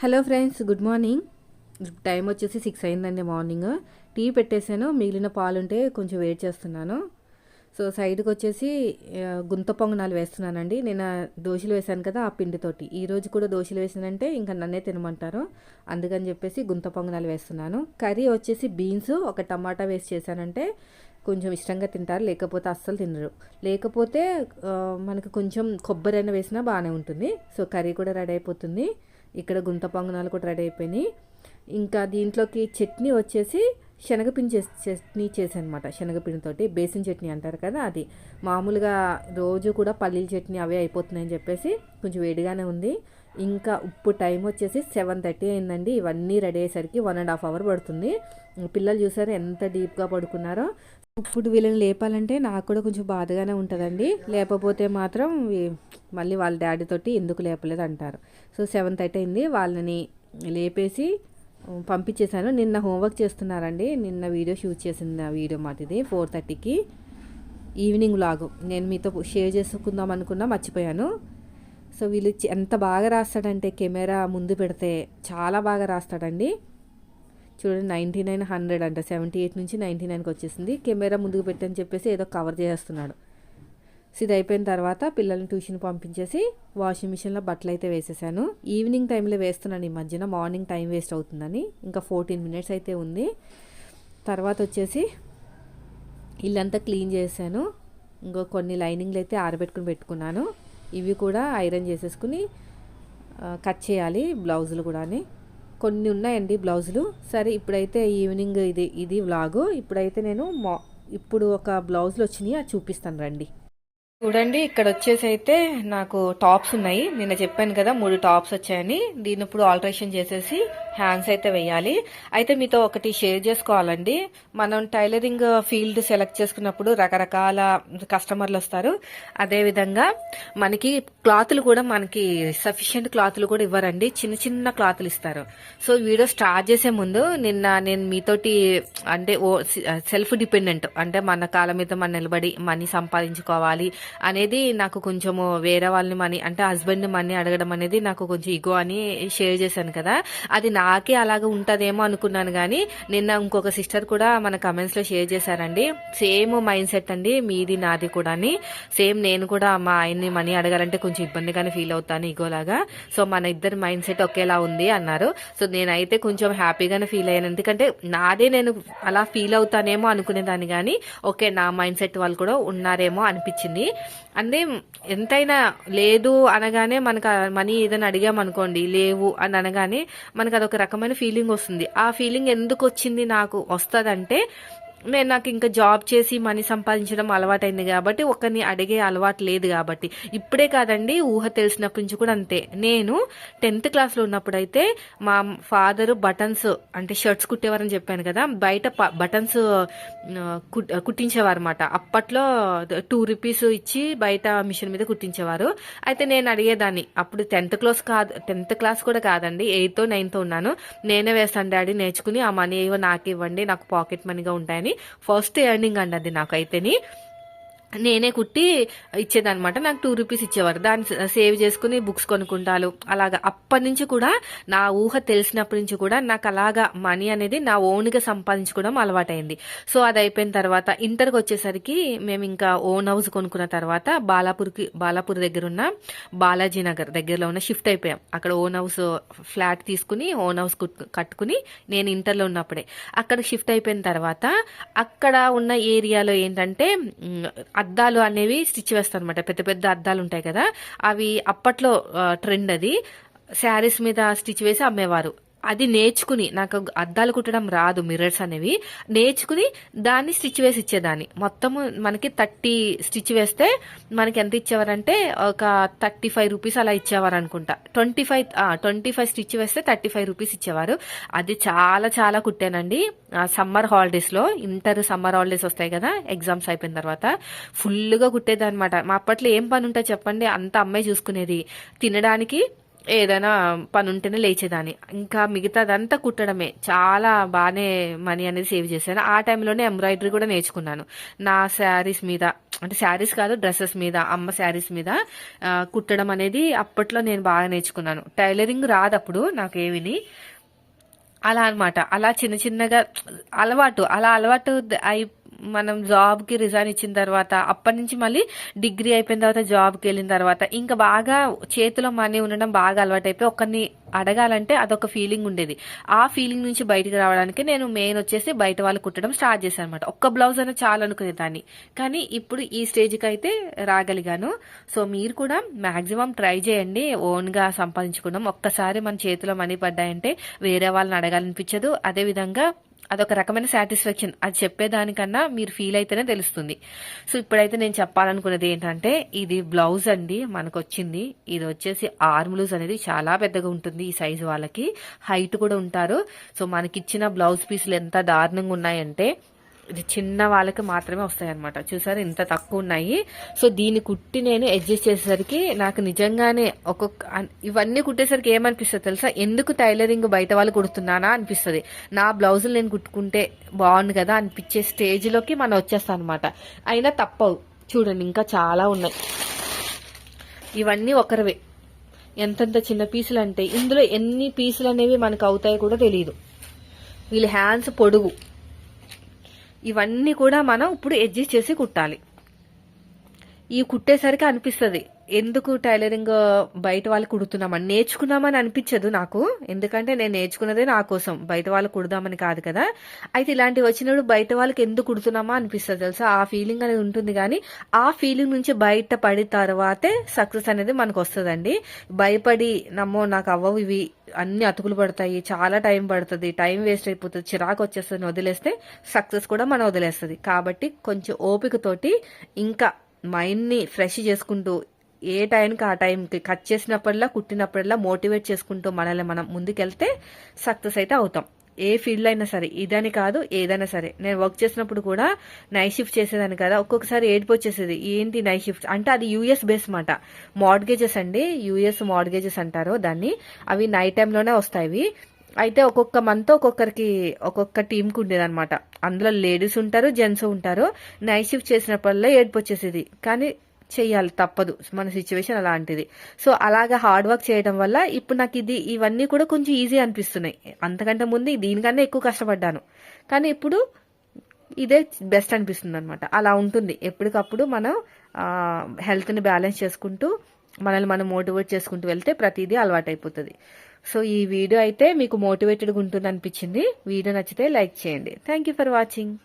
Hello friends good morning. Time వచ్చేసి six అయిందండి morning. Tea పెట్టేశాను మిగిలిన పాలు ఉంటే కొంచెం వెయిట్ చేస్తున్నాను. సో సైడ్కి వచ్చేసి గుంత పొంగనాలు వేస్తున్నానండి. నేను దోశలు వేశాను కదా ఆ పిండితోటి. ఈరోజు కూడా దోశలు వేసానంటే ఇంకా నన్నే తినమంటారు. అందుకని చెప్పేసి గుంత పొంగనాలు వేస్తున్నాను. కర్రీ వచ్చేసి బీన్స్ ఒక టమాటా వేసి చేశానంటే కొంచెం ఇష్టంగా తింటారు లేకపోతే అస్సలు తినరు. లేకపోతే మనకు కొంచెం కొబ్బరి అయినా వేసినా బాగానే ఉంటుంది. సో కర్రీ కూడా రెడీ అయిపోతుంది. ఇక్కడ గుంత పొంగనాలు కూడా రెడీ అయిపోయినాయి. ఇంకా దీంట్లోకి చట్నీ వచ్చేసి శనగపిండి చేసి చట్నీ చేసానమాట శనగపిండితోటి బేసిన్ చట్నీ అంటారు కదా అది. మామూలుగా రోజు కూడా పల్లీల చట్నీ అవే అయిపోతున్నాయని చెప్పేసి కొంచెం వేడిగానే ఉంది. ఇంకా ఉప్పు టైం వచ్చేసి సెవెన్ థర్టీ అయిందండి. ఇవన్నీ రెడీ అయ్యేసరికి వన్ అండ్ హాఫ్ అవర్ పడుతుంది. పిల్లలు చూసారు ఎంత డీప్గా పడుకున్నారో. ఇప్పుడు వీళ్ళని లేపాలంటే నాకు కూడా కొంచెం బాధగానే ఉంటుందండి. లేకపోతే మాత్రం మళ్ళీ వాళ్ళ డాడీ తోటి ఎందుకు లేపలేదు అంటారు. సో సెవెన్ థర్టీ అయింది. వాళ్ళని లేపేసి పంపించేశాను. నిన్న హోంవర్క్ చేస్తున్నారండి. నిన్న వీడియో షూట్ చేసిన వీడియో మాట ఇది ఫోర్ థర్టీకి. ఈవినింగ్ లాగు. నేను మీతో షేర్ చేసుకుందాం అనుకున్నా మర్చిపోయాను. సో వీళ్ళు ఎంత బాగా రాస్తాడంటే కెమెరా ముందు పెడితే చాలా బాగా రాస్తాడండి. చూడండి నైంటీ నైన్ హండ్రెడ్ అంట సెవెంటీ ఎయిట్ నుంచి నైంటీ నైన్కి వచ్చేసింది. కెమెరా ముందుకు పెట్టని చెప్పేసి ఏదో కవర్ చేస్తున్నాడు. సో ఇది అయిపోయిన తర్వాత పిల్లల్ని ట్యూషన్ పంపించేసి వాషింగ్ మిషన్లో బట్టలు అయితే వేసేసాను. ఈవినింగ్ టైంలో వేస్తున్నాను ఈ మధ్యన మార్నింగ్ టైం వేస్ట్ అవుతుందని. ఇంకా ఫోర్టీన్ మినిట్స్ అయితే ఉంది. తర్వాత వచ్చేసి ఇల్లంతా క్లీన్ చేశాను. ఇంకో కొన్ని లైనింగ్లు అయితే ఆరబెట్టుకుని పెట్టుకున్నాను. ఇవి కూడా ఐరన్ చేసేసుకుని కట్ చేయాలి బ్లౌజులు కూడాని. కొన్ని ఉన్నాయండి బ్లౌజులు. సరే ఇప్పుడైతే ఈవినింగ్ ఇది ఇది వ్లాగు. ఇప్పుడైతే నేను మా ఇప్పుడు ఒక బ్లౌజులు వచ్చినాయి అది చూపిస్తాను రండి. చూడండి ఇక్కడ వచ్చేసి అయితే నాకు టాప్స్ ఉన్నాయి. నిన్న చెప్పాను కదా మూడు టాప్స్ వచ్చాయని. దీన్ని ఇప్పుడు ఆల్టరేషన్ చేసేసి హ్యాండ్స్ అయితే వేయాలి. అయితే మీతో ఒకటి షేర్ చేసుకోవాలండి. మనం టైలరింగ్ ఫీల్డ్ సెలెక్ట్ చేసుకున్నప్పుడు రకరకాల కస్టమర్లు వస్తారు. అదేవిధంగా మనకి క్లాతులు కూడా మనకి సఫిషియెంట్ క్లాతులు కూడా ఇవ్వరండి. చిన్న చిన్న క్లాతులు ఇస్తారు. సో వీడియో స్టార్ట్ చేసే ముందు నిన్న నేను మీతోటి అంటే ఓ సెల్ఫ్ డిపెండెంట్ అంటే మన కాళ్ళ మీద మనం నిలబడి మనీ సంపాదించుకోవాలి అనేది నాకు కొంచెము వేరే వాళ్ళని మనీ అంటే హస్బెండ్ మనీ అడగడం అనేది నాకు కొంచెం ఇగో అని షేర్ చేశాను కదా. అది నాకే అలాగ ఉంటదేమో అనుకున్నాను కానీ నిన్న ఇంకొక సిస్టర్ కూడా మన కమెంట్స్లో షేర్ చేశారండి. సేమ్ మైండ్ సెట్ అండి మీది నాది కూడా సేమ్ నేను కూడా మా ఆయన్ని మనీ అడగాలంటే కొంచెం ఇబ్బందిగానే ఫీల్ అవుతాను ఇగోలాగా. సో మన ఇద్దరి మైండ్ సెట్ ఒకేలా ఉంది అన్నారు. సో నేనైతే కొంచెం హ్యాపీగానే ఫీల్ అయ్యాను. ఎందుకంటే నాదే నేను అలా ఫీల్ అవుతానేమో అనుకునేదాన్ని కానీ ఓకే నా మైండ్ సెట్ వాళ్ళు కూడా ఉన్నారేమో అనిపించింది. అంటే ఎంతైనా లేదు అనగానే మనకు మనీ ఏదైనా అడిగామనుకోండి లేవు అని అనగానే మనకు అదొక రకమైన ఫీలింగ్ వస్తుంది. ఆ ఫీలింగ్ ఎందుకు వచ్చింది నాకు? వస్తుందంటే నేను నాకు ఇంకా జాబ్ చేసి మనీ సంపాదించడం అలవాటైంది కాబట్టి ఒకరిని అడిగే అలవాటు లేదు కాబట్టి. ఇప్పుడే కాదండి ఊహ తెలిసినప్పటి నుంచి కూడా అంతే. నేను టెన్త్ క్లాస్లో ఉన్నప్పుడు అయితే మా ఫాదరు బటన్స్ అంటే షర్ట్స్ కుట్టేవారని చెప్పాను కదా బయట బటన్స్ కుట్టించేవారు అనమాట అప్పట్లో టూ రూపీస్ ఇచ్చి బయట మిషన్ మీద కుట్టించేవారు. అయితే నేను అడిగేదాన్ని అప్పుడు టెన్త్ క్లాస్ కాదు టెన్త్ క్లాస్ కూడా కాదండి ఎయిత్ నైన్త్ ఉన్నాను. నేనే వేస్తాను డాడీ నేర్చుకుని ఆ మనీ ఏవో నాకు ఇవ్వండి నాకు పాకెట్ మనీగా ఉంటాయని ఫస్ట్ ఎర్నింగ్ అండి అది నాకైతేని. నేనే కుట్టి ఇచ్చేదనమాట నాకు టూ రూపీస్ ఇచ్చేవారు. దాన్ని సేవ్ చేసుకుని బుక్స్ కొనుక్కుంటాను అలాగా. అప్పటి నుంచి కూడా నా ఊహ తెలిసినప్పటి నుంచి కూడా నాకు అలాగా మనీ అనేది నా ఓన్గా సంపాదించుకోవడం అలవాటైంది. సో అది అయిపోయిన తర్వాత ఇంటర్కి వచ్చేసరికి మేము ఇంకా ఓన్ హౌస్ కొనుక్కున్న తర్వాత బాలాపూర్కి బాలాపూర్ దగ్గర ఉన్న బాలాజీ నగర్ దగ్గరలో ఉన్న షిఫ్ట్ అయిపోయాం. అక్కడ ఓన్ హౌస్ ఫ్లాట్ తీసుకుని ఓన్ హౌస్ కట్టుకుని నేను ఇంటర్లో ఉన్నప్పుడే. అక్కడ షిఫ్ట్ అయిపోయిన తర్వాత అక్కడ ఉన్న ఏరియాలో ఏంటంటే అద్దాలు అనేవి స్టిచ్ వేస్తాను అనమాట పెద్ద పెద్ద అద్దాలు ఉంటాయి కదా. అవి అప్పట్లో ట్రెండ్ అది. శారీస్ మీద స్టిచ్ వేసి అమ్మేవారు. అది నేర్చుకుని నాకు అద్దాలు కుట్టడం రాదు మిర్రర్స్ అనేవి. నేర్చుకుని దాన్ని స్టిచ్ వేసి ఇచ్చేదాన్ని. మొత్తము మనకి థర్టీ స్టిచ్ వేస్తే మనకి ఎంత ఇచ్చేవారంటే ఒక థర్టీ ఫైవ్ రూపీస్ అలా ఇచ్చేవారు అనుకుంటా twenty five twenty five stitch వేస్తే థర్టీ ఫైవ్ రూపీస్ ఇచ్చేవారు. అది చాలా చాలా కుట్టానండి. సమ్మర్ హాలిడేస్లో ఇంటర్ సమ్మర్ హాలిడేస్ వస్తాయి కదా ఎగ్జామ్స్ అయిపోయిన తర్వాత ఫుల్గా కుట్టేదన్నమాట. మా అప్పట్లో ఏం పని ఉంటా చెప్పండి అంత అమ్మాయి చూసుకునేది. తినడానికి ఏదైనా పని ఉంటేనే లేచేదాన్ని. ఇంకా మిగతాదంతా కుట్టడమే. చాలా బాగానే మనీ అనేది సేవ్ చేశాను. ఆ టైంలోనే ఎంబ్రాయిడరీ కూడా నేర్చుకున్నాను. నా శారీస్ మీద అంటే శారీస్ కాదు డ్రెస్సెస్ మీద అమ్మ శారీస్ మీద కుట్టడం అనేది అప్పట్లో నేను బాగా నేర్చుకున్నాను. టైలరింగ్ రాదప్పుడు నాకు ఏవిని అలా అన్నమాట. అలా చిన్న చిన్నగా అలవాటు అలా అలవాటు అయి మనం జాబ్కి రిజైన్ ఇచ్చిన తర్వాత అప్పటి నుంచి మళ్ళీ డిగ్రీ అయిపోయిన తర్వాత జాబ్కి వెళ్ళిన తర్వాత ఇంకా బాగా చేతిలో మనీ ఉండడం బాగా అలవాటైపోయి ఒకరిని అడగాలంటే అదొక ఫీలింగ్ ఉండేది. ఆ ఫీలింగ్ నుంచి బయటికి రావడానికి నేను మెయిన్ వచ్చేసి బయట వాళ్ళు కుట్టడం స్టార్ట్ చేశాను అనమాట ఒక్క బ్లౌజ్ అయినా చాలు అనుకునేదాన్ని కానీ ఇప్పుడు ఈ స్టేజ్కి అయితే రాగలిగాను. సో మీరు కూడా మాక్సిమం ట్రై చేయండి. ఓన్గా సంపాదించుకున్నాం ఒక్కసారి మన చేతిలో మనీ పడ్డాయంటే వేరే వాళ్ళని అడగాలనిపించదు. అదేవిధంగా అదొక రకమైన సాటిస్ఫాక్షన్ అది చెప్పేదానికన్నా మీరు ఫీల్ అయితేనే తెలుస్తుంది. సో ఇప్పుడైతే నేను చెప్పాలనుకున్నది ఏంటంటే ఇది బ్లౌజ్ అండి మనకు వచ్చింది ఇది వచ్చేసి ఆర్మ్ లూజ్ అనేది చాలా పెద్దగా ఉంటుంది ఈ సైజు వాళ్ళకి. హైట్ కూడా ఉంటారు. సో మనకిచ్చిన బ్లౌజ్ పీసులు ఎంత దారుణంగా ఉన్నాయంటే ఇది చిన్న వాళ్ళకి మాత్రమే వస్తాయి అనమాట చూసారు? ఇంత తక్కువ ఉన్నాయి. సో దీన్ని కుట్టి నేను అడ్జస్ట్ చేసేసరికి నాకు నిజంగానే ఒక్కొక్క ఇవన్నీ కుట్టేసరికి ఏమనిపిస్తుంది తెలుసా? ఎందుకు టైలరింగ్ బయట వాళ్ళు కుడుతున్నానా అనిపిస్తుంది. నా బ్లౌజులు నేను కుట్టుకుంటే బాగుంది కదా అనిపించే స్టేజ్లోకి మనం వచ్చేస్తాం అనమాట అయినా తప్పవు. చూడండి ఇంకా చాలా ఉన్నాయి. ఇవన్నీ ఒకరివే. ఎంతెంత చిన్న పీసులు అంటే ఇందులో ఎన్ని పీసులు అనేవి మనకు అవుతాయో కూడా తెలియదు వీళ్ళ హ్యాండ్స్ పొడుగు. ఇవన్నీ కూడా మనం ఇప్పుడు అడ్జస్ట్ చేసి కుట్టాలి. ఈ కుట్టేసరికి అనిపిస్తుంది ఎందుకు టైలరింగ్ బయట వాళ్ళు కుడుతున్నామని నేర్చుకున్నామని అనిపించదు నాకు. ఎందుకంటే నేను నేర్చుకున్నదే నా కోసం. బయట వాళ్ళు కుడదామని కాదు కదా. అయితే ఇలాంటివి వచ్చినప్పుడు బయట వాళ్ళకి ఎందుకు కుడుతున్నామా అనిపిస్తుంది తెలుసా? ఆ ఫీలింగ్ అనేది ఉంటుంది కానీ ఆ ఫీలింగ్ నుంచి బయట పడిన తర్వాతే సక్సెస్ అనేది మనకు వస్తుందండి. భయపడి నమ్మో నాకు అవ్వవు ఇవి. అన్ని అతుకులు పడతాయి. చాలా టైం పడుతుంది. టైం వేస్ట్ అయిపోతుంది. చిరాకు వచ్చేస్తుంది. వదిలేస్తే సక్సెస్ కూడా మనం వదిలేస్తుంది. కాబట్టి కొంచెం ఓపికతోటి ఇంకా మైండ్ని ఫ్రెష్ చేసుకుంటూ ఏ టైంకి ఆ టైంకి కట్ చేసినప్పుడల్లా కుట్టినప్పుడల్లా మోటివేట్ చేసుకుంటూ మనల్ని మనం ముందుకెళ్తే సక్సెస్ అయితే అవుతాం. ఏ ఫీల్డ్ అయినా సరే ఇదని కాదు ఏదైనా సరే. నేను వర్క్ చేసినప్పుడు కూడా నైట్ షిఫ్ట్ చేసేదాన్ని కదా ఒక్కొక్కసారి ఏడుపు వచ్చేసేది ఏంటి నైట్ షిఫ్ట్? అంటే అది యూఎస్ బేస్ మాట. మార్గేజెస్ అండి యూఎస్ మార్గేజెస్ అంటారు దాన్ని. అవి నైట్ టైంలోనే వస్తాయి. అయితే ఒక్కొక్క మంత్ ఒక్కొక్కరికి ఒక్కొక్క టీంకి ఉండేదన్నమాట. అందులో లేడీస్ ఉంటారు జెంట్స్ ఉంటారు. నైట్ షిఫ్ట్ చేసినప్పుడల్లా ఏడుపు వచ్చేసేది కానీ చేయాలి తప్పదు. మన సిచ్యువేషన్ అలాంటిది. సో అలాగా హార్డ్ వర్క్ చేయడం వల్ల ఇప్పుడు నాకు ఇది ఇవన్నీ కూడా కొంచెం ఈజీ అనిపిస్తున్నాయి. అంతకంటే ముందు దీనికన్నా ఎక్కువ కష్టపడ్డాను. కానీ ఇప్పుడు ఇదే బెస్ట్ అనిపిస్తుంది అనమాట అలా ఉంటుంది. ఎప్పటికప్పుడు మనం హెల్త్ని బ్యాలెన్స్ చేసుకుంటూ మనల్ని మనం మోటివేట్ చేసుకుంటూ వెళ్తే ప్రతిదీ అలవాటు అయిపోతుంది సో ఈ వీడియో అయితే మీకు మోటివేటెడ్గా ఉంటుంది అనిపించింది. వీడియో నచ్చితే లైక్ చేయండి. Thank you for watching